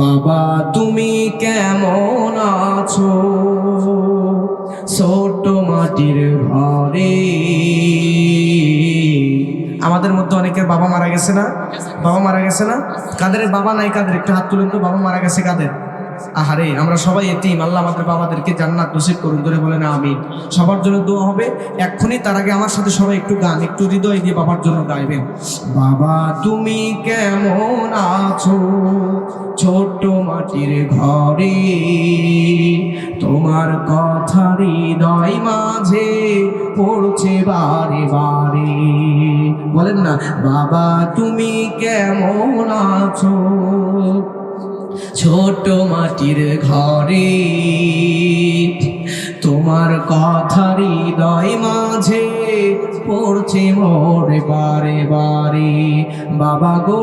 বাবা, তুমি কেমন আছো? ছোট মাটির ঘরে। আমাদের মধ্যে অনেকের বাবা মারা গেছে না? বাবা মারা গেছে না? কাদের বাবা নাই কাদের? একটু হাত তুলেন তো, বাবা মারা গেছে কাদের? আহারে, আমরা সবাই এতিম, আল্লাহ আমাদের বাবাদেরকে জান্নাত নসিব করুন, ধরে বলে না আমি সবার জন্য দোয়া হবে, এক্ষুনি তার আগে আমার সাথে সবাই একটু গান, একটু হৃদয় দিয়ে বাবার জন্য গাইবেন। বাবা, তুমি কেমন আছো? ছোট্ট মাটির ঘরে, তোমার কথা হৃদয় মাঝে পড়ছে বারে বারে। বলেন না, বাবা তুমি কেমন আছো? ছোট মাটির ঘরে, তোমার কথা হৃদয় মাঝে পড়ছে মোরে বারে বারে। বাবা গো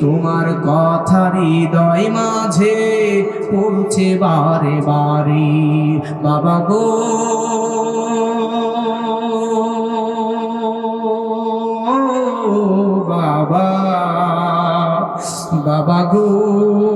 তোমার কথা হৃদয় মাঝে পৌঁছে বারে বারে। বাবা গো। বাবা বাবা গো।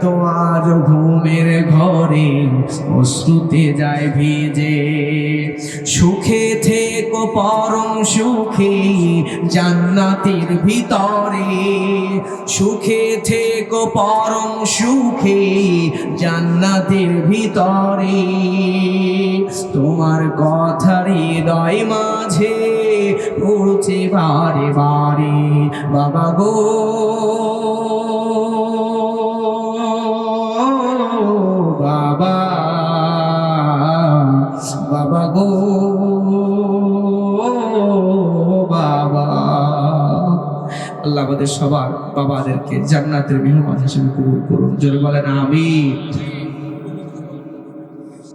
তো আজ ঘুমের ঘরে, অশ্রুতে যায় ভিজে। সুখে থেকো পরম সুখে, জান্নাতের ভিতরে। সুখে থেকো পরম সুখে, জান্নাতের ভিতরে। তোমার কথা হৃদয় মাঝে পড়ছে বারে বারে, বাবা গো। বাবা গো, বাবা। আল্লাহ আমাদের সবার বাবাদেরকে জান্নাতের মেহমান হিসেবে কবুল করুন। জোরে বলেন আমি